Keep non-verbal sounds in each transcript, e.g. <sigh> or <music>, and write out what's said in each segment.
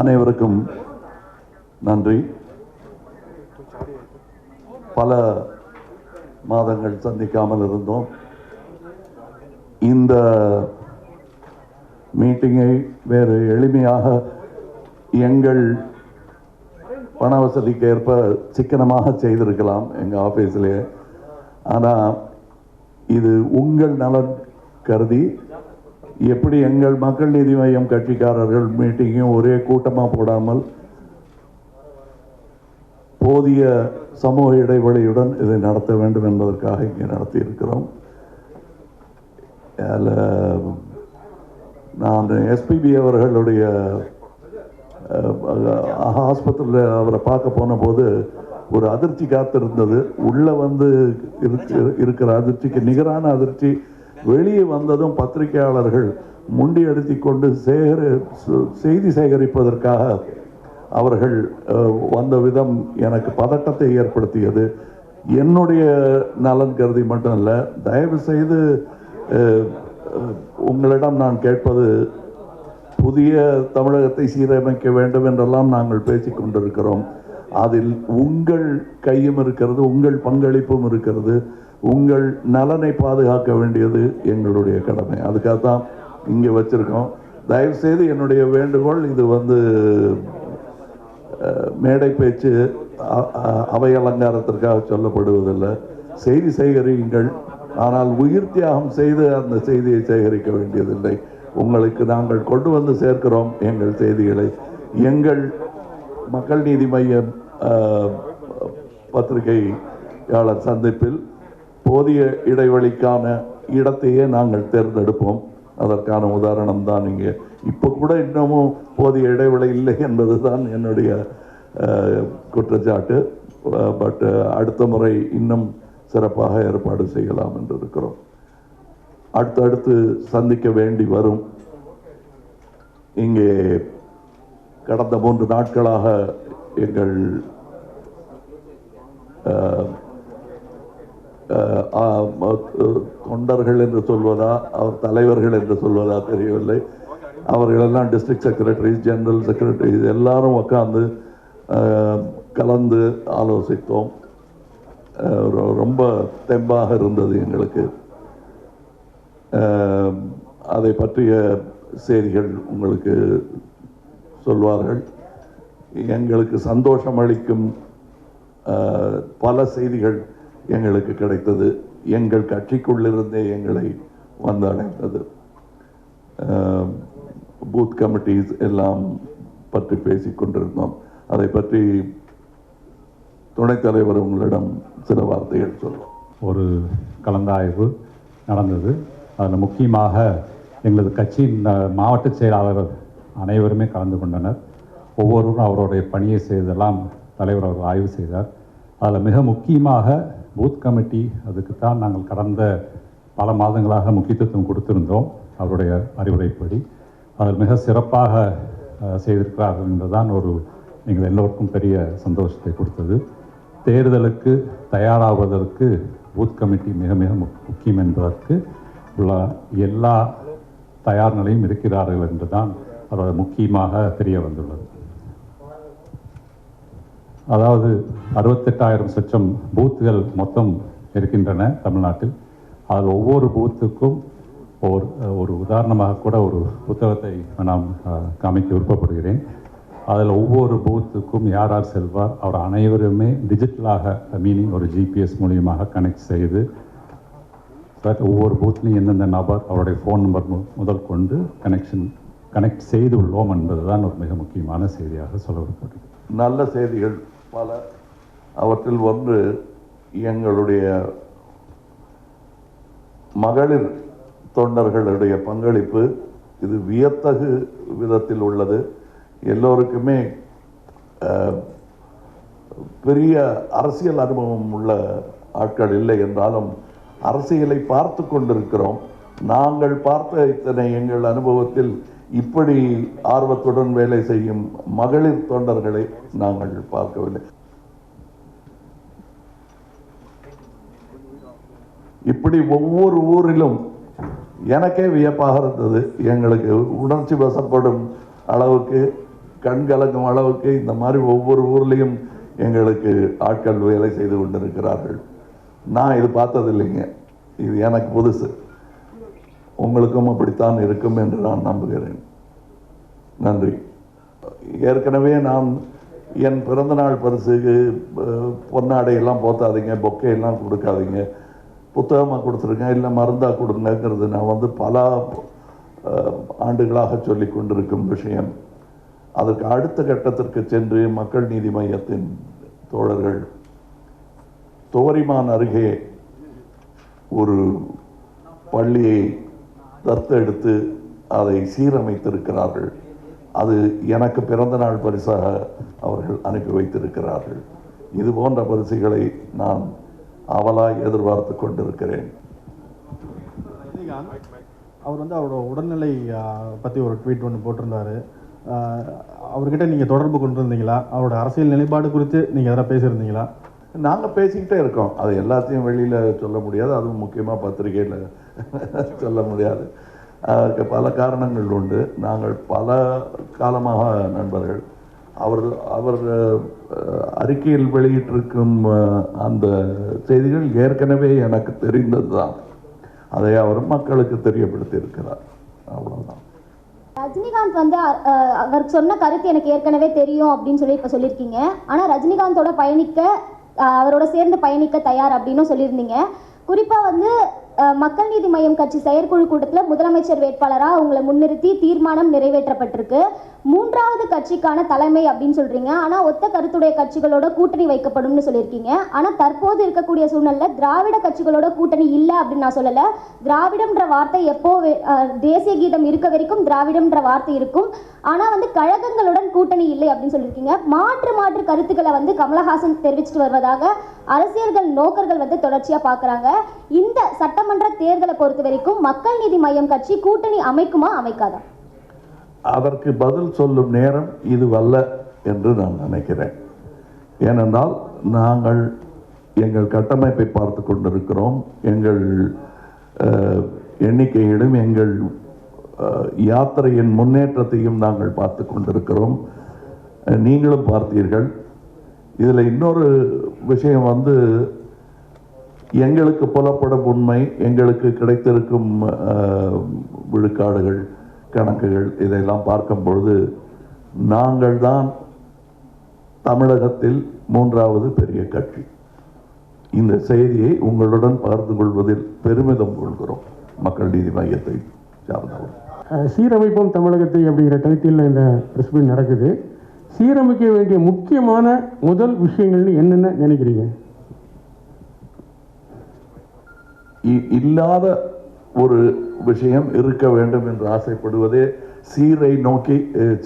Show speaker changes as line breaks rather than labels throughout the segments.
அனைவருக்கும் நன்றி. பல மாதங்கள் சந்திக்காமல் இருந்தோம். இந்த மீட்டிங்கை வேறு எளிமையாக எங்கள் பண வசதிக்கு ஏற்ப சிக்கனமாக செய்திருக்கலாம் எங்கள் ஆஃபீஸிலே ஆனால் இது உங்கள் நலன் கருதி எப்படி எங்கள் மக்கள் நீதி மையம் கட்சிக்காரர்கள் மீட்டிங்கும் ஒரே கூட்டமாக போடாமல் போதிய சமூக இடைவெளியுடன் இதை நடத்த வேண்டும் என்பதற்காக இங்கே நடத்தி இருக்கிறோம் அதில் நான் எஸ்பிபி அவர்களுடைய ஆஸ்பத்திரியில் அவரை பார்க்க போன போது ஒரு அதிர்ச்சி காத்திருந்தது. உள்ளே வந்து இருக்கிற அதிர்ச்சிக்கு நிகரான அதிர்ச்சி வெளியே வந்ததும் பத்திரிகையாளர்கள் முண்டி அடித்து கொண்டு சேகர சு- செய்தி சேகரிப்பதற்காக அவர்கள் வந்த விதம் எனக்கு பதட்டத்தை ஏற்படுத்தியது. என்னுடைய நலன் கருதி மட்டும் இல்லை தயவு செய்து உங்களிடம் நான் கேட்பது புதிய தமிழகத்தை சீரமைக்க வேண்டும் என்றெல்லாம் நாங்கள் பேசிக் கொண்டிருக்கிறோம். அதில் உங்கள் கையும் இருக்கிறது உங்கள் பங்களிப்பும் இருக்கிறது. உங்கள் நலனை பாதுகாக்க வேண்டியது எங்களுடைய கடமை. அதுக்காக தான் இங்கே வச்சுருக்கோம். தயவுசெய்து என்னுடைய வேண்டுகோள் இது வந்து மேடை பேச்சு அவை அலங்காரத்திற்காக சொல்லப்படுவதில்லை. செய்தி சேகரியுங்கள். ஆனால் உயிர் தியாகம் செய்து அந்த செய்தியை சேகரிக்க வேண்டியதில்லை. உங்களுக்கு நாங்கள் கொண்டு வந்து சேர்க்கிறோம் எங்கள் செய்திகளை. எங்கள் மக்கள் நீதி மையம் பத்திரிகையாளர் சந்திப்பில் போதிய இடைவெளிக்கான இடத்தையே நாங்கள் தேர்ந்தெடுப்போம். அதற்கான உதாரணம் தான் இங்கே. இப்போ கூட இன்னமும் போதிய இடைவெளி இல்லை என்பது தான் என்னுடைய குற்றச்சாட்டு. பட் அடுத்த முறை இன்னும் சிறப்பாக ஏற்பாடு செய்யலாம் என்று இருக்கிறோம் அடுத்தடுத்து சந்திக்க வேண்டி வரும். இங்கே கடந்த மூன்று நாட்களாக எங்கள் தொண்டர்கள் என்று சொல்வதா அவர் தலைவர்கள் என்று சொல்வதா தெரியவில்லை. அவர்களெல்லாம் டிஸ்ட்ரிக்ட் செக்ரட்டரிஸ் ஜெனரல் செக்ரட்டரிஸ் எல்லாரும் உட்காந்து கலந்து ஆலோசித்தோம். ரொம்ப தெம்பாக இருந்தது எங்களுக்கு. அதை பற்றிய செய்திகள் உங்களுக்கு சொல்வார்கள். எங்களுக்கு சந்தோஷம் அளிக்கும் பல செய்திகள் எங்களுக்கு கிடைத்தது. எங்கள் கட்சிக்குள்ளிருந்தே எங்களை வந்து அடைந்தது பூத் கமிட்டிஸ் எல்லாம் பற்றி பேசிக் கொண்டிருந்தோம். அதை பற்றி துணைத் தலைவர் உங்களிடம் சில வார்த்தைகள் சொல்லும்
ஒரு கலந்தாய்வு நடந்தது. அதில் முக்கியமாக எங்களது கட்சியின் மாவட்ட செயலாளர் அனைவருமே கலந்து கொண்டனர். ஒவ்வொருவரும் அவருடைய பணியை செய்தெல்லாம் தலைவர் அவர் ஆய்வு செய்தார். அதில் மிக முக்கியமாக பூத் கமிட்டி அதுக்குத்தான் நாங்கள் கடந்த பல மாதங்களாக முக்கியத்துவம் கொடுத்திருந்தோம் அவருடைய அறிவுரைப்படி. அதில் மிக சிறப்பாக செய்திருக்கிறார்கள் என்றுதான் ஒரு எங்கள் எல்லோருக்கும் பெரிய சந்தோஷத்தை கொடுத்தது. தேர்தலுக்கு தயாராவதற்கு பூத் கமிட்டி மிக மிக முக்- முக்கியம் என்பதற்கு உள்ள எல்லா தயார் நிலையும் இருக்கிறார்கள் என்றுதான் அதோட முக்கியமாக தெரிய வந்துள்ளது. அதாவது அறுபத்தெட்டாயிரம் சொச்சம் பூத்துகள் மொத்தம் இருக்கின்றன தமிழ்நாட்டில். அதில் ஒவ்வொரு பூத்துக்கும் ஒரு ஒரு உதாரணமாக கூட ஒரு புத்தகத்தை நான் காமிக்க விருப்பப்படுகிறேன். அதில் ஒவ்வொரு பூத்துக்கும் யார் யார் செல்வார் அவர் அனைவருமே டிஜிட்டலாக மீனிங் ஒரு ஜிபிஎஸ் மூலியமாக கனெக்ட் செய்து பட் ஒவ்வொரு பூத்லையும் எந்தெந்த நபர் அவருடைய ஃபோன் நம்பர் முதல் கொண்டு கனெக்ஷன் கனெக்ட் செய்து உள்ளோம் என்பதுதான் ஒரு மிக முக்கியமான செய்தியாக சொல்ல விருப்பப்படுகிறேன்
நல்ல செய்திகள். பல அவற்றில் ஒன்று எங்களுடைய மகளிர் தொண்டர்களுடைய பங்களிப்பு. இது வியத்தகு விதத்தில் உள்ளது. எல்லோருக்குமே பெரிய அரசியல் அனுபவம் உள்ள ஆட்கள் இல்லை என்றாலும் அரசியலை பார்த்து கொண்டிருக்கிறோம். நாங்கள் பார்த்த இத்தனை எங்கள் அனுபவத்தில் இப்படி ஆர்வத்துடன் வேலை செய்யும் மகளிர் தொண்டர்களை நாங்கள் பார்க்கவில்லை. இப்படி ஒவ்வொரு ஊரிலும் எனக்கே வியப்பாக இருந்தது. எங்களுக்கு உணர்ச்சி வசப்படும் அளவுக்கு கண் கலங்கும் அளவுக்கு இந்த மாதிரி ஒவ்வொரு ஊர்லேயும் எங்களுக்கு ஆட்கள் வேலை செய்து கொண்டிருக்கிறார்கள். நான் இது பார்த்தது இல்லைங்க இது எனக்கு புதுசு. உங்களுக்கும் அப்படித்தான் இருக்கும் என்று நான் நம்புகிறேன். நன்றி. ஏற்கனவே நான் என் பிறந்தநாள் பரிசுக்கு பொன்னாடையெல்லாம் பொன்னாடை எல்லாம் போத்தாதீங்க பொக்கை எல்லாம் கொடுக்காதீங்க. புத்தகமாக கொடுத்துருங்க இல்லை மருந்தாக கொடுங்கங்கிறது நான் வந்து பல ஆண்டுகளாக சொல்லி கொண்டிருக்கும் விஷயம். அதற்கு அடுத்த கட்டத்திற்கு சென்று மக்கள் நீதி மையத்தின் தோழர்கள் துவரிமான் அருகே ஒரு பள்ளியை தத்தெடுத்து அதை சீரமைத்திருக்கிறார்கள். அது எனக்கு பிறந்த நாள் பரிசாக அவர்கள் அனுப்பி வைத்திருக்கிறார்கள். இது போன்ற பரிசுகளை நான் அவலாய் எதிர்பார்த்து கொண்டிருக்கிறேன்.
அவர் வந்து அவரோட உடல்நிலை பற்றி ஒரு ட்வீட் ஒன்று போட்டிருந்தாரு. அவர்கிட்ட நீங்கள் தொடர்பு கொண்டிருந்தீங்களா? அவரோட அரசியல் நிலைப்பாடு குறித்து நீங்கள் எதனா பேசியிருந்தீங்களா?
நாங்கள் பேசிக்கிட்டே இருக்கோம். அது எல்லாத்தையும் வெளியில் சொல்ல முடியாது. அதுவும் முக்கியமாக பத்திரிகையில் சொல்ல முடியாது. அதற்கு பல காரணங்கள் உண்டு. நாங்கள் பல காலமாக நண்பர்கள் அவர் அவர் அறிக்கையில் வெளியிட்டிருக்கும் அந்த செய்திகள் ஏற்கனவே எனக்கு தெரிந்தது தான் அதை அவர் மக்களுக்கு தெரியப்படுத்தி இருக்கிறார்
ரஜினிகாந்த் வந்து அவர் சொன்ன கருத்து எனக்கு ஏற்கனவே தெரியும் அப்படின்னு சொல்லி இப்போ சொல்லியிருக்கீங்க. ஆனால் ரஜினிகாந்தோட பயணிக்க அவரோட சேர்ந்து பயணிக்க தயார் அப்படின்னு சொல்லியிருந்தீங்க. குறிப்பாக வந்து மக்கள் நீதி மையம் கட்சி செயற்குழு கூட்டத்தில் முதலமைச்சர் வேட்பாளராக உங்களை முன்னிறுத்தி தீர்மானம் நிறைவேற்றப்பட்டிருக்கு. மூன்றாவது கட்சிக்கான தலைமை அப்படின்னு சொல்றீங்க. ஆனால் ஒத்த கருத்துடைய கட்சிகளோட கூட்டணி வைக்கப்படும்னு சொல்லியிருக்கீங்க. ஆனால் தற்போது இருக்கக்கூடிய சூழ்நிலை திராவிட கட்சிகளோட கூட்டணி இல்லை அப்படின்னு நான் சொல்லலை. திராவிடம்ன்ற வார்த்தை எப்போ தேசிய கீதம் இருக்க வரைக்கும் திராவிடம்ன்ற வார்த்தை இருக்கும். ஆனால் வந்து கழகங்களுடன் கூட்டணி இல்லை அப்படின்னு சொல்லியிருக்கீங்க. மாற்று மாற்று கருத்துக்களை வந்து கமலஹாசன் தெரிவிச்சுட்டு வருவதாக அரசியல்கள் நோக்கர்கள் வந்து தொடர்ச்சியாக பார்க்குறாங்க இந்த சட்டமன்ற தேர்தலை பொறுத்த வரைக்கும் மக்கள் நீதி மையம் கட்சி கூட்டணி அமைக்குமா அமைக்காதா?
அதற்கு பதில் சொல்லும் நேரம் இதுவல்ல என்று நான் நினைக்கிறேன். ஏனென்றால் நாங்கள் எங்கள் கட்டமைப்பை பார்த்து கொண்டிருக்கிறோம். எங்கள் எண்ணிக்கையிலும் எங்கள் யாத்திரையின் முன்னேற்றத்தையும் நாங்கள் பார்த்து கொண்டிருக்கிறோம். நீங்களும் பார்த்தீர்கள். இதில் இன்னொரு விஷயம் வந்து எங்களுக்கு புலப்படும் உண்மை எங்களுக்கு கிடைத்திருக்கும் விழுக்காடுகள். கணக்குகள் இதையெல்லாம் பார்க்கும் பொழுது நாங்கள் தான் தமிழகத்தில் மூன்றாவது பெரிய கட்சி. இந்த செய்தியை உங்களுடன் பகிர்ந்து கொள்வதில் பெருமிதம் கொள்கிறோம். மக்கள் நீதி மையத்தை சார்ந்தவர்.
சீரமைப்போம் தமிழகத்தை அப்படிங்கிற டைட்டிலில் இந்த ப்ரெஸ் மீட் நடக்குது. சீரமைக்க வேண்டிய முக்கியமான முதல் விஷயங்கள்னு என்னென்ன நினைக்கிறீங்க?
இல்லாத ஒரு விஷயம் இருக்க வேண்டும் என்று ஆசைப்படுவதே சீரை நோக்கி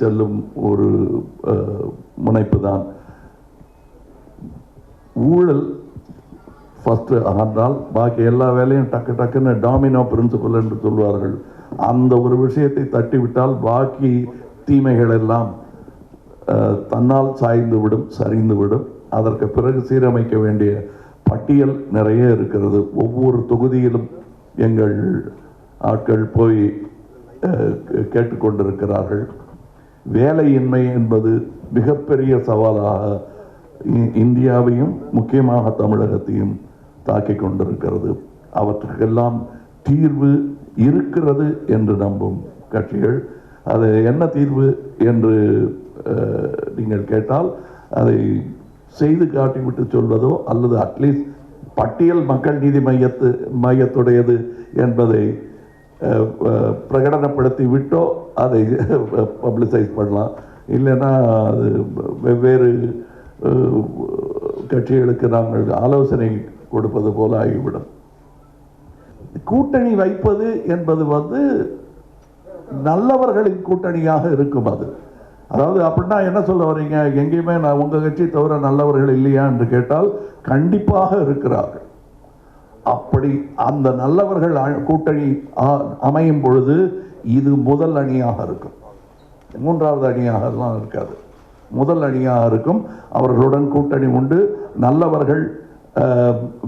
செல்லும் ஒரு முனைப்பு தான் ஊழல் ஃபஸ்ட்டு ஆனால் பாக்கி எல்லா வேலையும் டக்கு டக்குன்னு டாமினோ பிரின்சிபல் என்று சொல்வார்கள். அந்த ஒரு விஷயத்தை தட்டிவிட்டால் பாக்கி தீமைகள் எல்லாம் தன்னால் சாய்ந்து விடும் சரிந்து விடும் அதற்கு பிறகு சீரமைக்க வேண்டிய பட்டியல் நிறைய இருக்கிறது. ஒவ்வொரு தொகுதியிலும் எங்கள் ஆட்கள் போய் கே- கேட்டுக்கொண்டிருக்கிறார்கள். வேலையின்மை என்பது மிகப்பெரிய சவாலாக இ- இந்தியாவையும் முக்கியமாக தமிழகத்தையும் தாக்கி கொண்டிருக்கிறது. அவற்றுக்கெல்லாம் தீர்வு இருக்கிறது என்று நம்பும் கட்சிகள். அது என்ன தீர்வு என்று நீங்கள் கேட்டால் அதை செய்து காட்டிவிட்டு சொல்வதோ அல்லது அட்லீஸ்ட் பட்டியல் மக்கள் நீதி மையத்து மையத்துடையது என்பதை பிரகடனப்படுத்தி விட்டோ அதை பப்ளிசைஸ் பண்ணலாம். இல்லைன்னா அது வெவ்வேறு கட்சிகளுக்கு நாங்கள் ஆலோசனை கொடுப்பது போல ஆகிவிடும். கூட்டணி வைப்பது என்பது வந்து நல்லவர்களின் கூட்டணியாக இருக்கும் அது. அதாவது அப்படின்னா என்ன சொல்ல வர்றீங்க எங்கேயுமே நான் உங்க கட்சி தவிர நல்லவர்கள் இல்லையா என்று கேட்டால் கண்டிப்பாக இருக்கிறார்கள். அப்படி அந்த நல்லவர்கள் அ- கூட்டணி அமையும் பொழுது இது முதல் அணியாக இருக்கும். மூன்றாவது அணியாகலாம் இருக்காது. முதல் அணியாக இருக்கும். அவர்களுடன் கூட்டணி உண்டு. நல்லவர்கள்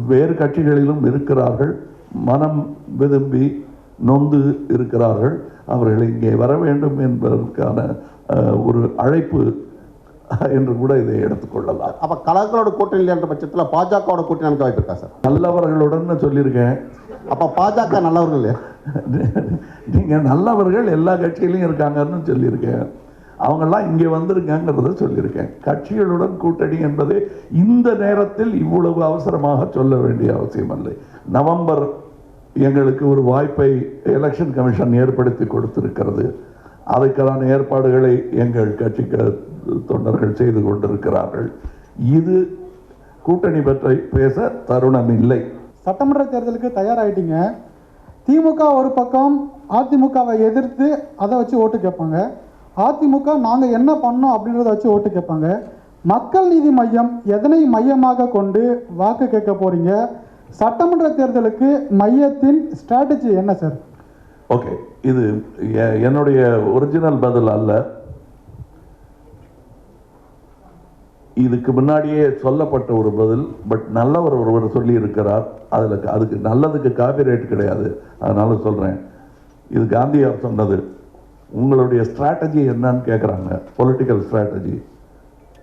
வேறு கட்சிகளிலும் இருக்கிறார்கள். மனம் விரும்பி நொந்து இருக்கிறார்கள். அவர்கள் இங்கே வர வேண்டும் என்பதற்கான ஒரு அழைப்பு <laughs> என்று கூட இதை எடுத்துக்கொள்ளலாம்
அப்ப கலர்களோட கூட்டணி இல்லைன்ற பட்சத்துல பாஜகவோட கூட்டணி அமைக்க வாய்ப்பு இருக்கா சார்?
நல்லவர்களுடன் சொல்லியிருக்கேன்.
அப்ப பாஜக நல்லவர்கள் <laughs>
நீங்க நல்லவர்கள் எல்லா கட்சியிலையும் இருக்காங்கன்னு சொல்லியிருக்கேன். அவங்கெல்லாம் இங்கே வந்திருக்காங்கிறத சொல்லியிருக்கேன். கட்சிகளுடன் கூட்டணி என்பது இந்த நேரத்தில் இவ்வளவு அவசரமாக சொல்ல வேண்டிய அவசியம் இல்லை நவம்பர் எங்களுக்கு ஒரு வாய்ப்பை எலெக்ஷன் கமிஷன் ஏற்படுத்தி கொடுத்திருக்கிறது. அதற்கான ஏற்பாடுகளை எங்கள் கட்சிக்கு தொண்டர்கள் செய்து கொண்டிருக்கிறார்கள். இது கூட்டணி பற்றி பேச தருணம் இல்லை
சட்டமன்ற தேர்தலுக்கு தயாராகிட்டீங்க திமுக ஒரு பக்கம் அதிமுகவை எதிர்த்து அதை வச்சு ஓட்டு கேட்பாங்க. அதிமுக நாங்கள் என்ன பண்ணோம் அப்படின்றத வச்சு ஓட்டு கேட்பாங்க. மக்கள் நீதி மையம் எதனை மையமாக கொண்டு வாக்கு கேட்க போறீங்க? சட்டமன்ற தேர்தலுக்கு மையத்தின் ஸ்ட்ராட்டஜி என்ன சார்
ஓகே. இது எ- என்னுடைய ஒரிஜினல் பதில் அல்ல. இதுக்கு முன்னாடியே சொல்லப்பட்ட ஒரு பதில் பட் நல்லவர் ஒருவர் சொல்லி இருக்கிறார் அதில் அதுக்கு நல்லதுக்கு காப்பிரைட் கிடையாது. அதனால சொல்கிறேன் இது காந்தியார் சொன்னது. உங்களுடைய ஸ்ட்ராட்டஜி என்னன்னு கேட்குறாங்க பொலிட்டிக்கல் ஸ்ட்ராட்டஜி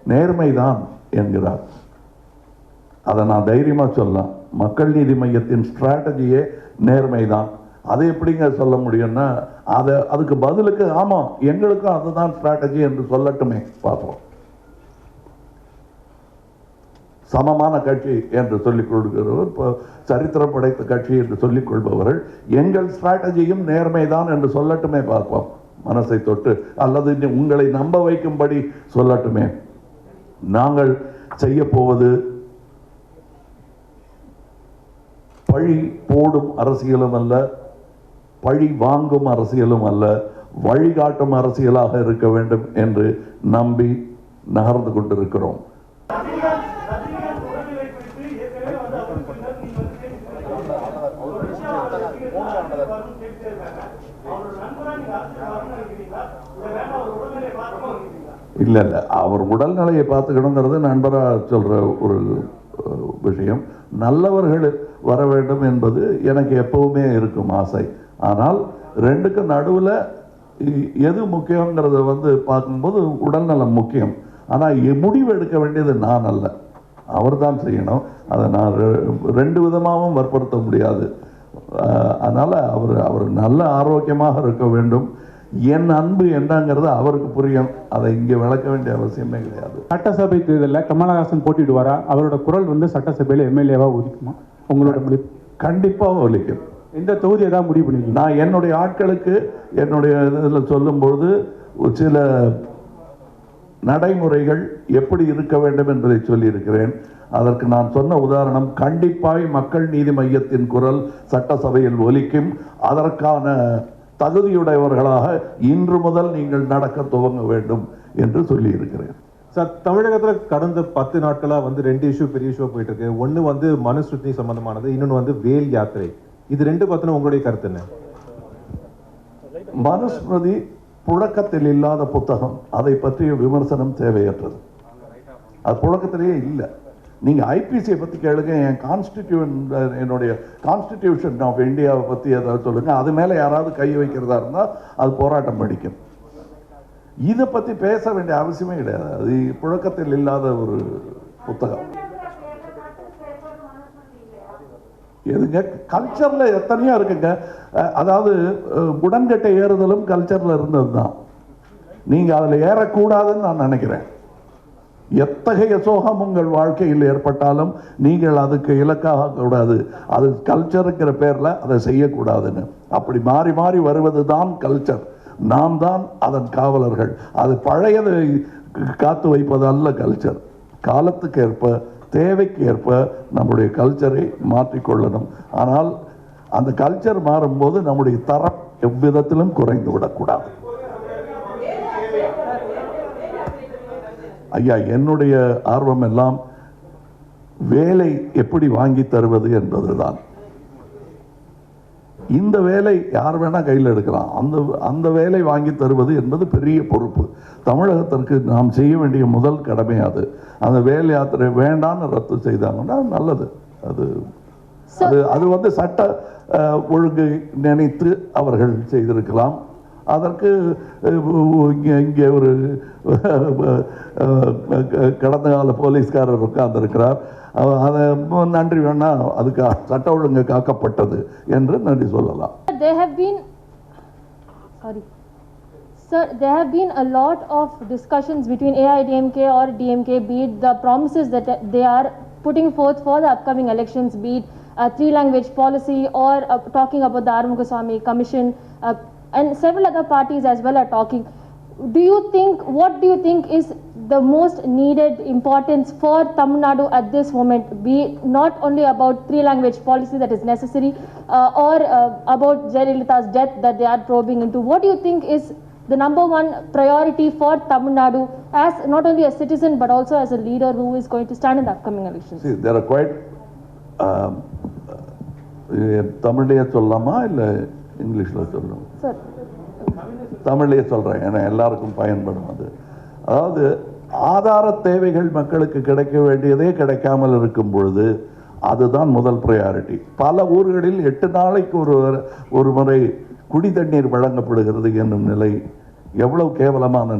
நேர்மை தான் என்கிறார். அதை நான் தைரியமாக சொல்லலாம். மக்கள் நீதி மையத்தின் ஸ்ட்ராட்டஜியே நேர்மை தான். அதை எப்படிங்க சொல்ல முடியும்னா அதை அதுக்கு பதிலுக்கு ஆமாம் எங்களுக்கும் அதுதான் ஸ்ட்ராட்டஜி என்று சொல்லட்டுமே பார்ப்போம். சமமான கட்சி என்று சொல்லிக் கொள்கிறவர் இப்போ சரித்திரம் படைத்த கட்சி என்று சொல்லிக் கொள்பவர்கள் எங்கள் ஸ்ட்ராட்டஜியும் நேர்மைதான் என்று சொல்லட்டுமே பார்ப்போம். மனசை தொட்டு அல்லது உங்களை நம்ப வைக்கும்படி சொல்லட்டுமே. நாங்கள் செய்ய போவது பழி போடும் அரசியலும் அல்ல பழி வாங்கும் அரசியலும் அல்ல வழிகாட்டும் அரசியலாக இருக்க வேண்டும் என்று நம்பி நகர்ந்து கொண்டிருக்கிறோம். இல்ல இல்ல அவர் உடல்நிலையை பார்த்துக்கணுங்கிறது நண்பராக சொல்ற ஒரு விஷயம். நல்லவர்கள் வர வேண்டும் என்பது எனக்கு எப்பவுமே இருக்கும் ஆசை. ஆனால் ரெண்டுக்கும் நடுவுல எது முக்கியங்கிறத வந்து பார்க்கும்போது உடல்நலம் முக்கியம். ஆனா இ- முடிவு எடுக்க வேண்டியது நான் அல்ல. அவர் தான் செய்யணும். அதை நான் ரெண்டு விதமாகவும் வற்புறுத்த முடியாது. அதனால அவர் அவர் நல்ல ஆரோக்கியமாக இருக்க வேண்டும். என் அன்பு என்னங்கிறது அவருக்கு புரியும். அதை இங்கே விளக்க வேண்டிய அவசியமே கிடையாது.
சட்டசபை தேர்தலில் கமலஹாசன் போட்டியிடுவாரா? அவரோட குரல் வந்து சட்டசபையில் எம்எல்ஏவா ஒதுக்குமா உங்களோட
கண்டிப்பாக ஒலிக்கும்.
இந்த தொகுதியை தான் முடிவு பண்ணிருக்கீங்க
நான் என்னுடைய ஆட்களுக்கு என்னுடைய இதில் சொல்லும்பொழுது ஒரு சில நடைமுறைகள் எப்படி இருக்க வேண்டும் என்பதை சொல்லியிருக்கிறேன். அதற்கு நான் சொன்ன உதாரணம் கண்டிப்பாய் மக்கள் நீதி மையத்தின் குரல் சட்டசபையில் ஒலிக்கும். அதற்கான தகுதியுடையவர்களாக இன்று முதல் நீங்கள் நடக்க துவங்க வேண்டும் என்று சொல்லியிருக்கிறேன்.
சார் தமிழகத்தில் கடந்த பத்து நாட்களாக வந்து ரெண்டு இஷ்யூ பெரிய இஷ்யூ போயிட்டு இருக்கு. ஒன்று வந்து மனுஸ்ருதி சம்பந்தமானது இன்னொன்று வந்து வேல் யாத்திரை. இது ரெண்டு பத்தின உங்களுடைய கருத்து என்ன?
மனுஸ்மிருதி புழக்கத்தில் இல்லாத புத்தகம். அதை பற்றிய விமர்சனம் தேவையற்றது. அது புழக்கத்திலேயே இல்லை. நீங்கள் ஐபிசியை பற்றி கேளுங்க. என் கான்ஸ்டிடியூன் என்னுடைய கான்ஸ்டிடியூஷன் ஆஃப் இந்தியாவை பற்றி ஏதாவது சொல்லுங்க. அது மேலே யாராவது கை வைக்கிறதா இருந்தால் அது போராட்டம் படிக்கும். இதை பற்றி பேச வேண்டிய அவசியமே கிடையாது. அது புழக்கத்தில் இல்லாத ஒரு புத்தகம். எதுங்க கல்ச்சர்ல எத்தனையோ இருக்குங்க. அதாவது உடன்கட்டை ஏறுதலும் கல்ச்சர்ல இருந்தது தான் நீங்க அதுல ஏறக்கூடாதுன்னு நான் நினைக்கிறேன். எத்தகைய சோகம் உங்கள் வாழ்க்கையில் ஏற்பட்டாலும் நீங்கள் அதுக்கு இலக்காக கூடாது அது கல்ச்சருங்கிற பேர்ல அதை செய்யக்கூடாதுன்னு. அப்படி மாறி மாறி வருவது தான் கல்ச்சர் நாம் தான் அதன் காவலர்கள். அது பழையதை காத்து வைப்பது அல்ல கல்ச்சர் காலத்துக்கு ஏற்ப தேவைக்கு ஏற்ப நம்முடைய கல்ச்சரை மாற்றிக்கொள்ளணும். ஆனால் அந்த கல்ச்சர் மாறும்போது நம்முடைய தரம் எவ்விதத்திலும் குறைந்து விடக்கூடாது. ஐயா என்னுடைய ஆர்வம் எல்லாம் வேலை எப்படி வாங்கி தருவது என்பதுதான். இந்த வேலை யார் வேணா கையில் எடுக்கலாம். அந்த அந்த வேலை வாங்கி தருவது என்பது பெரிய பொறுப்பு. தமிழகத்திற்கு நாம் செய்ய வேண்டிய முதல் கடமை அது. அந்த வேலை யாத்திரை வேண்டான்னு ரத்து செய்தாங்கன்னா நல்லது. அது அது அது வந்து சட்ட ஒழுங்கு நினைத்து அவர்கள் செய்திருக்கலாம். அதற்கு இங்கே இங்கே ஒரு கடந்த கால போலீஸ்காரர் உட்கார்ந்திருக்கிறார். அதை நன்றி வேணா அதுக்கு சட்ட ஒழுங்கு காக்கப்பட்டது என்று நன்றி சொல்லலாம்.
Sir, there have been a lot of discussions between AIDMK or DMK, be it the promises that they are putting forth for the upcoming elections, be it a three language policy or uh, talking about the Arumugaswamy Commission, uh, and several other parties as well are talking. Do you think, what do you think is the most needed importance for Tamil Nadu at this moment, be not only about three language policy that is necessary uh, or uh, about Jayalalitha's death that they are probing into? What do you think is the number one priority for Tamil Nadu as not only a citizen but also as a leader who is going to stand in the upcoming elections?
See, there are quite um, uh, தமிழ்லையே சொல்லலாமா இல்லை இங்கிலீஷில் சொல்லணும்
Sir,
தமிழ்லையே சொல்கிறேன் ஏன்னா எல்லாருக்கும் பயன்படும் அது அதாவது ஆதார தேவைகள் மக்களுக்கு கிடைக்க வேண்டியதே கிடைக்காமல் இருக்கும் பொழுது அதுதான் முதல் ப்ரையாரிட்டி பல ஊர்களில் எட்டு நாளைக்கு ஒரு ஒரு முறை குடி தண்ணீர் வழங்கப்படுகிறது என்னும் நிலை எவ்வளவு கேவலமான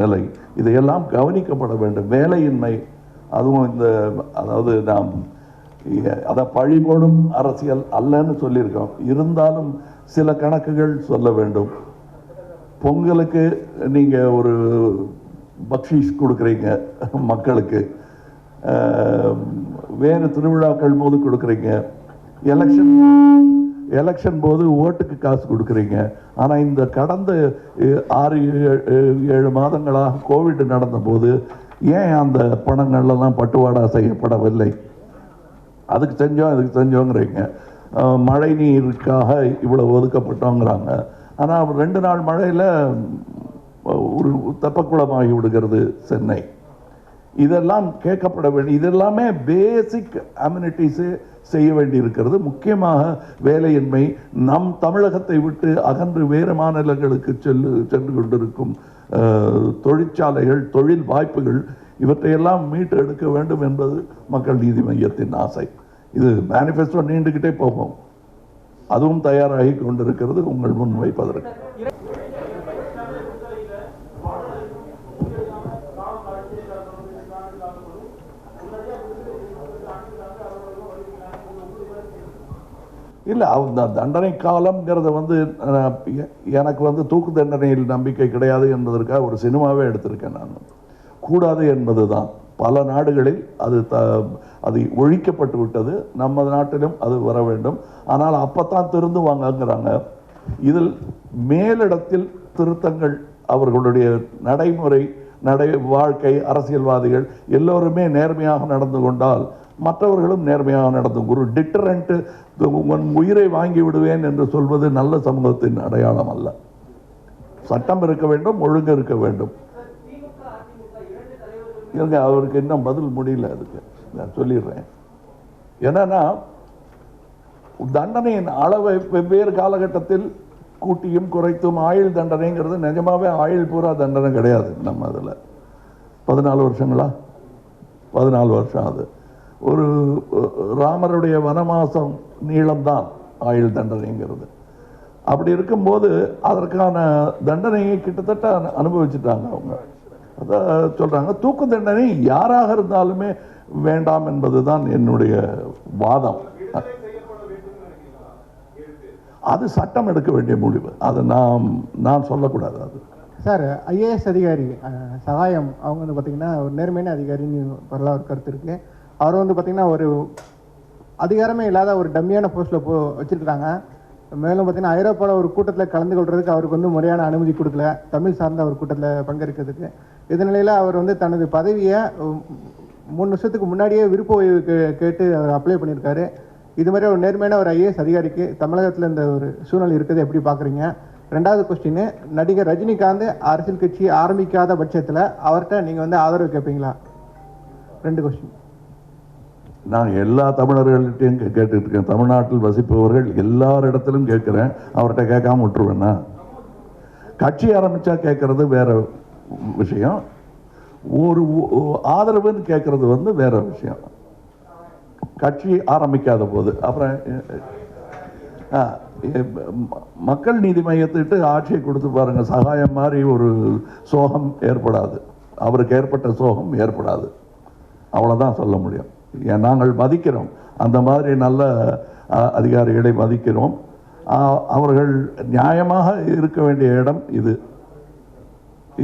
நிலை. இதையெல்லாம் கவனிக்கப்பட வேண்டும். வேலையின்மை அதுவும் இந்த அதாவது நாம் அதை பழிபோடும் பழி போடும் அரசியல் அல்லன்னு சொல்லியிருக்கோம். இருந்தாலும் சில கணக்குகள் சொல்ல வேண்டும். பொங்கலுக்கு நீங்கள் ஒரு பக்ஷீஸ் கொடுக்குறீங்க மக்களுக்கு. வேறு திருவிழாக்கள் போது கொடுக்குறீங்க. எலெக்ஷன் எலெக்ஷன் போது ஓட்டுக்கு காசு கொடுக்குறீங்க. ஆனால் இந்த கடந்த ஆறு ஏழு மாதங்களாக கோவிட் நடந்த போது ஏன் அந்த பணங்கள்லாம் பட்டுவாடா செய்யப்படவில்லை? அதுக்கு செஞ்சோம் அதுக்கு செஞ்சோங்கிறீங்க. மழை நீருக்காக இவ்வளோ ஒதுக்கப்பட்டோங்கிறாங்க. ஆனால் ரெண்டு நாள் மழையில் ஒரு தெப்பக்குளமாகி விடுகிறது சென்னை. இதெல்லாம் கேட்கப்பட வேண்டிய இதெல்லாமே பேசிக் அம்யூனிட்டிஸு செய்ய வேண்டியிருக்கிறது. முக்கியமாக வேலையின்மை நம் தமிழகத்தை விட்டு அகன்று வேறு மாநிலங்களுக்கு செல்லு சென்று கொண்டிருக்கும் தொழிற்சாலைகள் தொழில் வாய்ப்புகள் இவற்றையெல்லாம் மீட்டு எடுக்க வேண்டும் என்பது மக்கள் நீதி மையத்தின் ஆசை. இது மேனிஃபெஸ்டோ நீண்டுக்கிட்டே போகும். அதுவும் தயாராகி கொண்டிருக்கிறது. உங்கள் முன்வைப்பதற்கு இல்லை அந்த தண்டனை காலம்ங்கிறத வந்து எனக்கு வந்து தூக்கு தண்டனையில் நம்பிக்கை கிடையாது என்பதற்காக ஒரு சினிமாவே எடுத்திருக்கேன் நான். கூடாது என்பது தான் பல நாடுகளில் அது த அது ஒழிக்கப்பட்டு விட்டது. நம்ம நாட்டிலும் அது வர வேண்டும். ஆனால் அப்பத்தான் திருந்துவாங்கங்கிறாங்க இதில் மேலிடத்தில் திருத்தங்கள் அவர்களுடைய நடைமுறை நடை வாழ்க்கை அரசியல்வாதிகள் எல்லோருமே நேர்மையாக நடந்து கொண்டால் மற்றவர்களும் நேர்மையாக நடத்தும். ஒரு டிட்டரண்ட்டு உன் உயிரை வாங்கி விடுவேன் என்று சொல்வது நல்ல சமூகத்தின் அடையாளம் அல்ல. சட்டம் இருக்க வேண்டும் ஒழுங்கு இருக்க வேண்டும். இருங்க அவருக்கு இன்னும் பதில் முடியல அதுக்கு. நான் சொல்லிடுறேன். என்னன்னா தண்டனையின் அளவை வெவ்வேறு காலகட்டத்தில் கூட்டியும் குறைத்தும் ஆயுள் தண்டனைங்கிறது நிஜமாவே ஆயுள் பூரா தண்டனை கிடையாது நம்ம அதில் பதினாலு வருஷங்களா? பதினாலு வருஷம் அது ஒரு ராமருடைய வனமாசம் நீளம்தான் ஆயுள் தண்டனைங்கிறது. அப்படி இருக்கும்போது அதற்கான தண்டனையை கிட்டத்தட்ட அனுபவிச்சுட்டாங்க அவங்க. அதான் சொல்கிறாங்க தூக்கு தண்டனை யாராக இருந்தாலுமே வேண்டாம் என்பது தான் என்னுடைய வாதம். அது சட்டம் எடுக்க வேண்டிய முடிவு. அது நாம் நான் சொல்லக்கூடாது அது.
சார் ஐஏஎஸ் அதிகாரி சகாயம் அவங்க வந்து பார்த்தீங்கன்னா ஒரு நேர்மையான அதிகாரின்னு வரலாம் ஒரு கருத்து இருக்குது அவர் வந்து பார்த்திங்கன்னா ஒரு அதிகாரமே இல்லாத ஒரு டம்மியான போஸ்ட்டில் போ வச்சிருக்காங்க மேலும் பார்த்திங்கன்னா ஐரோப்பாவில் ஒரு கூட்டத்தில் கலந்து கொள்கிறதுக்கு அவருக்கு வந்து முறையான அனுமதி கொடுக்கல. தமிழ் சார்ந்த ஒரு கூட்டத்தில் பங்கெடுக்கிறதுக்கு இந்த நிலையில் அவர் வந்து தனது பதவியை மூணு வருஷத்துக்கு முன்னாடியே விருப்ப ஓய்வு கே- கேட்டு அவர் அப்ளை பண்ணியிருக்காரு. இது மாதிரி ஒரு நேர்மையான ஒரு ஐஏஎஸ் அதிகாரிக்கு தமிழகத்தில் இந்த ஒரு சூழ்நிலை இருக்கிறது எப்படி பார்க்குறீங்க ரெண்டாவது கொஸ்டின் நடிகர் ரஜினிகாந்த் அரசியல் கட்சி ஆரம்பிக்காத பட்சத்தில் அவர்கிட்ட நீங்கள் வந்து ஆதரவு கேட்பீங்களா ரெண்டு கொஸ்டின்
நான் எல்லா தமிழர்கள்ட்டையும் கே- கேட்டுட்டு இருக்கேன். தமிழ்நாட்டில் வசிப்பவர்கள் எல்லாரிடத்திலும் கேட்குறேன். அவர்கிட்ட கேட்காம விட்டுருவேன்னா? கட்சி ஆரம்பித்தா கேட்குறது வேற விஷயம். ஒரு ஆதரவுன்னு கேட்குறது வந்து வேற விஷயம். கட்சி ஆரம்பிக்காத போது. அப்புறம் ஆ, மக்கள் நீதி மையத்திட்டு ஆட்சியை கொடுத்து பாருங்கள் சகாயம் மாதிரி ஒரு சோகம் ஏற்படாது. அவருக்கு ஏற்பட்ட சோகம் ஏற்படாது. அவ்வளோதான் சொல்ல முடியும். நாங்கள் மதிக்கிறோம். அந்த மாதிரி நல்ல அதிகாரிகளை மதிக்கிறோம். அவர்கள் நியாயமாக இருக்க வேண்டிய இடம் இது.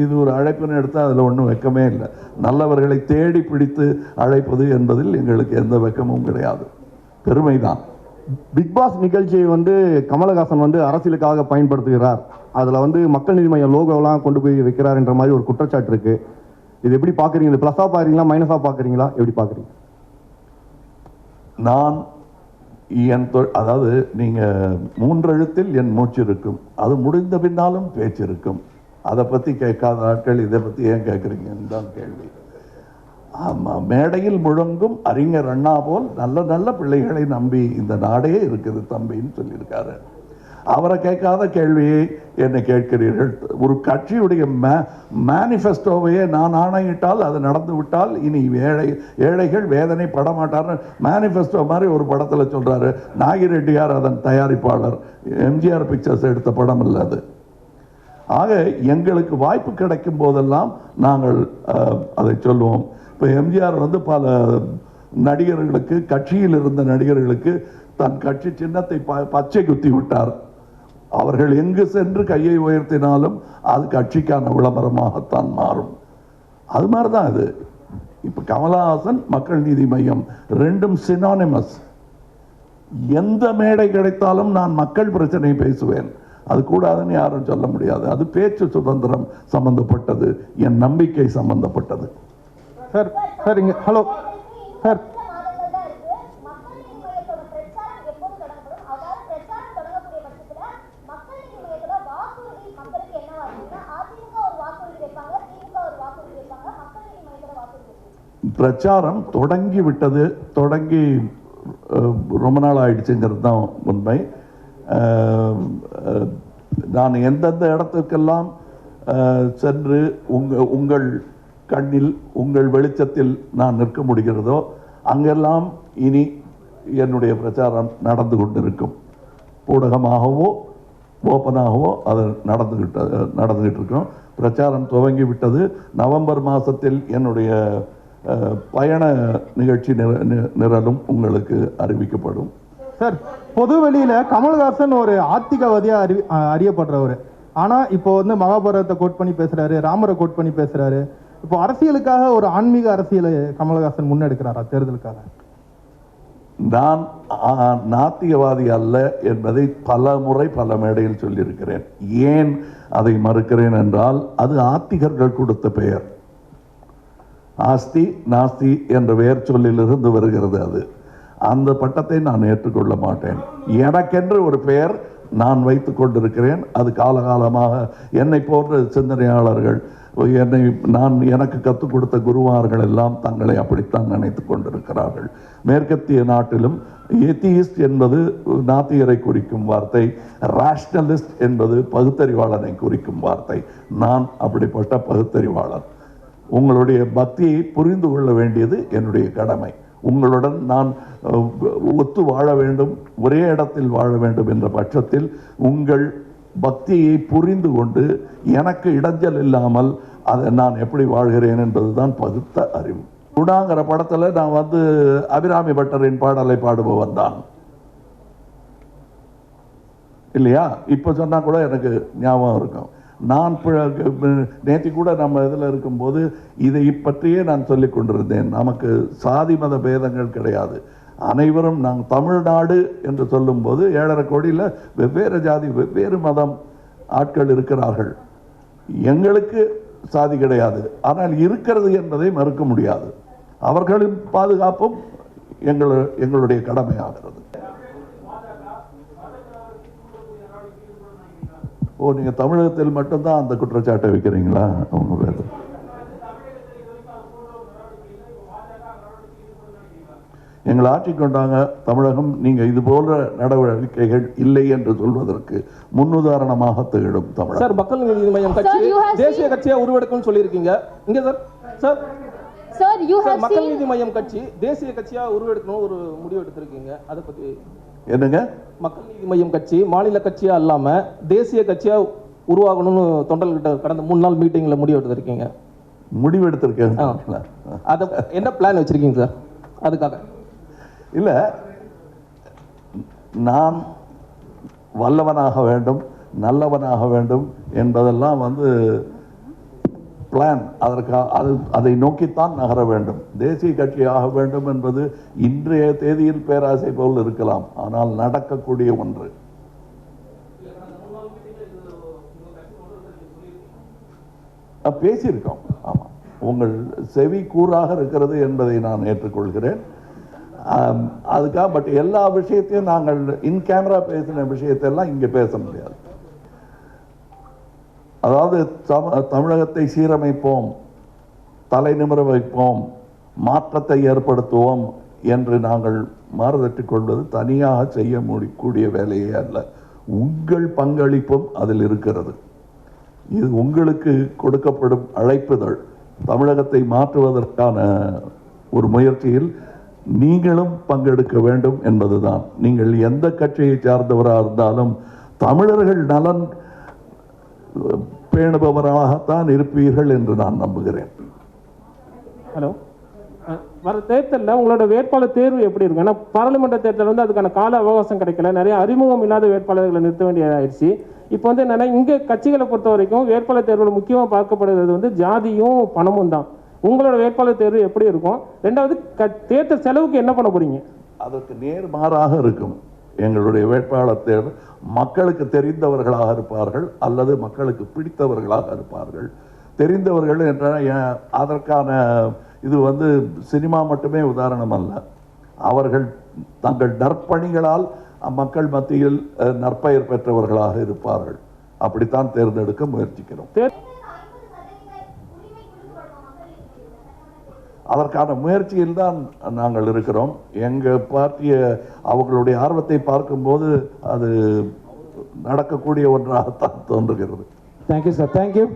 இது ஒரு அழைப்புன்னு எடுத்தால் அதில் ஒன்றும் வெக்கமே இல்லை. நல்லவர்களை தேடி பிடித்து அழைப்பது என்பதில் எங்களுக்கு எந்த வெக்கமும் கிடையாது. பெருமைதான்.
பிக் பாஸ் நிகழ்ச்சியை வந்து கமலஹாசன் வந்து அரசியலுக்காக பயன்படுத்துகிறார். அதில் வந்து மக்கள் நீதி மையம் லோகோலாம் கொண்டு போய் வைக்கிறார் என்ற மாதிரி ஒரு குற்றச்சாட்டு இருக்குது இது எப்படி பார்க்குறீங்க இது ப்ளஸ்ஸாக பார்க்குறீங்களா மைனஸாக பார்க்குறீங்களா எப்படி பார்க்குறீங்க
நான் என் தொ- அதாவது நீங்கள் மூன்றெழுத்தில் என் மூச்சு இருக்கும். அது முடிந்த பின்னாலும் பேச்சு இருக்கும். அதை பற்றி கேட்காத ஆட்கள் இதை பற்றி ஏன் கேட்குறீங்கன்னு தான் கேள்வி. ஆமாம் மேடையில் முழங்கும் அறிஞர் அண்ணா போல் நல்ல நல்ல பிள்ளைகளை நம்பி இந்த நாடே இருக்குது தம்பின்னு சொல்லியிருக்காரு. அவரை கேட்காத கேள்வியை என்னை கேட்கிறீர்கள். ஒரு கட்சியுடைய மே மேனிஃபெஸ்டோவையே நான் ஆணையிட்டால் அது நடந்து விட்டால் இனி ஏழை ஏழைகள் வேதனை படமாட்டார்னு மேனிஃபெஸ்டோ மாதிரி ஒரு படத்தில் சொல்றாரு நாகிரெட்டியார் அதன் தயாரிப்பாளர். எம்ஜிஆர் பிக்சர்ஸ் எடுத்த படம் இல்லை அது. ஆக எங்களுக்கு வாய்ப்பு கிடைக்கும் போதெல்லாம் நாங்கள் அஹ், அதை சொல்லுவோம் இப்போ எம்ஜிஆர் வந்து பல நடிகர்களுக்கு கட்சியில் இருந்த நடிகர்களுக்கு தன் கட்சி சின்னத்தை ப- பச்சை குத்தி விட்டார். அவர்கள் எங்கு சென்று கையை உயர்த்தினாலும் அது கட்சிக்கான விளம்பரமாகத்தான் மாறும். அது மாதிரி தான் இது. இப்போ கமலஹாசன் மக்கள் நீதி மையம் ரெண்டும் சினானிமஸ் எந்த மேடை கிடைத்தாலும் நான் மக்கள் பிரச்சனையை பேசுவேன். அது கூடாதுன்னு யாரும் சொல்ல முடியாது. அது பேச்சு சுதந்திரம் சம்பந்தப்பட்டது. என் நம்பிக்கை சம்பந்தப்பட்டது.
சார் சார் இங்கே ஹலோ. சார்
பிரச்சாரம் தொடங்கி விட்டது தொடங்கி ரொம்ப நாள் ஆயிடுச்சுங்கிறது தான் உண்மை. நான் எந்தெந்த இடத்துக்கெல்லாம் சென்று உங்க உங்கள் கண்ணில் உங்கள் வெளிச்சத்தில் நான் நிற்க முடிகிறதோ அங்கெல்லாம் இனி என்னுடைய பிரச்சாரம் நடந்து கொண்டிருக்கும். ஊடகமாகவோ ஓப்பனாகவோ அது நடந்துகிட்ட நடந்துகிட்டு இருக்கோம் பிரச்சாரம் துவங்கி விட்டது. நவம்பர் மாதத்தில் என்னுடைய பயண நிகழ்ச்சி நிரலும் உங்களுக்கு அறிவிக்கப்படும்.
சார் பொது வெளியில கமல்ஹாசன் ஒரு ஆத்திகவாதியா அறி அறியப்படுறவர். ஆனா இப்போ வந்து மகாபாரதத்தை கோட் பண்ணி பேசுறாரு ராமரை கோட் பண்ணி பேசுறாரு. இப்போ அரசியலுக்காக ஒரு ஆன்மீக அரசியலை கமல்ஹாசன் முன்னெடுக்கிறாரா தேர்தலுக்காக?
நான் நாத்திகவாதி அல்ல என்பதை பல முறை பல மேடையில் சொல்லியிருக்கிறேன். ஏன் அதை மறுக்கிறேன் என்றால் அது ஆத்திகர்கள் கொடுத்த பெயர். ஆஸ்தி நாஸ்தி என்ற பெயர் சொல்லிலிருந்து வருகிறது அது. அந்த பட்டத்தை நான் ஏற்றுக்கொள்ள மாட்டேன். எனக்கென்று ஒரு பெயர் நான் வைத்து கொண்டிருக்கிறேன். அது காலகாலமாக என்னை போன்ற சிந்தனையாளர்கள் என்னை நான் எனக்கு கற்றுக் கொடுத்த குருவார்கள் எல்லாம் தங்களை அப்படித்தான் நினைத்து கொண்டிருக்கிறார்கள். மேற்கத்திய நாட்டிலும் எத்தியிஸ்ட் என்பது நாத்தியரை குறிக்கும் வார்த்தை ரேஷ்னலிஸ்ட் என்பது பகுத்தறிவாளனை குறிக்கும் வார்த்தை. நான் அப்படிப்பட்ட பகுத்தறிவாளன். உங்களுடைய பக்தியை புரிந்து கொள்ள வேண்டியது என்னுடைய கடமை. உங்களுடன் நான் ஒத்து வாழ வேண்டும் ஒரே இடத்தில் வாழ வேண்டும் என்ற பட்சத்தில் உங்கள் பக்தியை புரிந்து கொண்டு எனக்கு இடைஞ்சல் இல்லாமல் அதை நான் எப்படி வாழ்கிறேன் என்பதுதான் பகுத்த அறிவு. குணாங்கிற படத்துல நான் வந்து அபிராமி பட்டரின் பாடலை பாடுபவன் தான். இல்லையா? இப்போ சொன்னா கூட எனக்கு ஞாபகம் இருக்கும். நான் நேற்று கூட நம்ம இதில் இருக்கும்போது இதை பற்றியே நான் சொல்லிக் கொண்டிருந்தேன். நமக்கு சாதி மத பேதங்கள் கிடையாது. அனைவரும் நாங்கள் தமிழ்நாடு என்று சொல்லும்போது ஏழரை கோடியில் வெவ்வேறு ஜாதி வெவ்வேறு மதம் ஆட்கள் இருக்கிறார்கள். எங்களுக்கு சாதி கிடையாது. ஆனால் இருக்கிறது என்பதை மறுக்க முடியாது. அவர்களின் பாதுகாப்பும் எங்கள் எங்களுடைய கடமையாகிறது. ஓ நீங்க தமிழகத்தில் மட்டும்தான் அந்த குற்றச்சாட்டை வைக்கிறீங்களா? அவங்க பேர் எங்கள் ஆட்சி கொண்டாங்க தமிழகம் நீங்க இது போன்ற நடவடிக்கைகள் இல்லை என்று சொல்வதற்கு முன்னுதாரணமாக திகழும் தமிழகம்.
சார் மக்கள் நீதி மையம் கட்சி தேசிய கட்சியா உருவெடுக்கும்னு சொல்லியிருக்கீங்க. இங்க சார் சார். சார் மக்கள் நீதி மையம் கட்சி தேசிய கட்சியா உருவெடுக்கணும் ஒரு முடிவு எடுத்திருக்கீங்க. அதை பத்தி
என்னங்க?
மக்கள் நீதி மையம் கட்சி மாநில கட்சியா இல்லாம தேசிய கட்சியா உருவாகணும்னு தொண்டர்கிட்ட கடந்த மூணு நாள் மீட்டிங்ல முடிவு எடுத்திருக்கீங்க
முடிவெடுத்திருக்கேன்
அதை என்ன பிளான் வச்சிருக்கீங்க சார்? அதுக்காக.
இல்ல நான் வல்லவனாக வேண்டும் நல்லவனாக வேண்டும் என்பதெல்லாம் வந்து பிளான் அதற்காக அது அதை நோக்கித்தான் நகர வேண்டும். தேசிய கட்சி ஆக வேண்டும் என்பது இன்றைய தேதியில் பேராசை போல் இருக்கலாம். ஆனால் நடக்கக்கூடிய ஒன்று. பேசியிருக்கோம். ஆமாம் உங்கள் செவி கூறாக இருக்கிறது என்பதை நான் ஏற்றுக்கொள்கிறேன். அதுக்காக பட் எல்லா விஷயத்தையும் நாங்கள் இன் கேமரா பேசின விஷயத்தெல்லாம் இங்கே பேச முடியாது. அதாவது தம- தமிழகத்தை சீரமைப்போம் தலை நிமிர வைப்போம் மாற்றத்தை ஏற்படுத்துவோம் என்று நாங்கள் மாறுதட்டி கொள்வது தனியாக செய்ய முடியக்கூடிய வேலையே அல்ல. உங்கள் பங்களிப்பும் அதில் இருக்கிறது. இது உங்களுக்கு கொடுக்கப்படும் அழைப்புதல். தமிழகத்தை மாற்றுவதற்கான ஒரு முயற்சியில் நீங்களும் பங்கெடுக்க வேண்டும் என்பதுதான். நீங்கள் எந்த கட்சியை சார்ந்தவராக இருந்தாலும் தமிழர்கள் நலன் பேணுபவராகத்தான் இருப்பீர்கள் என்று நான் நம்புகிறேன்.
ஹலோ வர தேர்தலில் உங்களோட வேட்பாளர் தேர்வு எப்படி இருக்கும்? ஏன்னா பாராளுமன்ற தேர்தல் வந்து அதுக்கான கால அவகாசம் கிடைக்கல. நிறைய அறிமுகம் இல்லாத வேட்பாளர்களை நிறுத்த வேண்டியதாயிடுச்சு. இப்போ வந்து என்னன்னா இங்கே கட்சிகளை பொறுத்த வரைக்கும் வேட்பாளர் தேர்வில் முக்கியமாக பார்க்கப்படுறது வந்து ஜாதியும் பணமும் தான். உங்களோட வேட்பாளர் தேர்வு எப்படி இருக்கும்? ரெண்டாவது க தேர்தல் செலவுக்கு என்ன பண்ண போறீங்க?
அதற்கு நேர்மாறாக இருக்கும். எங்களுடைய வேட்பாளர் தேர்வு மக்களுக்கு தெரிந்தவர்களாக இருப்பார்கள் அல்லது மக்களுக்கு பிடித்தவர்களாக இருப்பார்கள். தெரிந்தவர்கள் என்ற அதற்கான இது வந்து சினிமா மட்டுமே உதாரணம் அல்ல. அவர்கள் தங்கள் நற்பணிகளால் மக்கள் மத்தியில் நற்பெயர் பெற்றவர்களாக இருப்பார்கள். அப்படித்தான் தேர்ந்தெடுக்க முயற்சிக்கிறோம். அதற்கான முயற்சியில் தான் நாங்கள் இருக்கிறோம். எங்கள் பார்ட்டிய அவர்களுடைய ஆர்வத்தை பார்க்கும்போது அது நடக்கக்கூடிய ஒன்றாகத்தான் தோன்றுகிறது.
Thank you sir thank you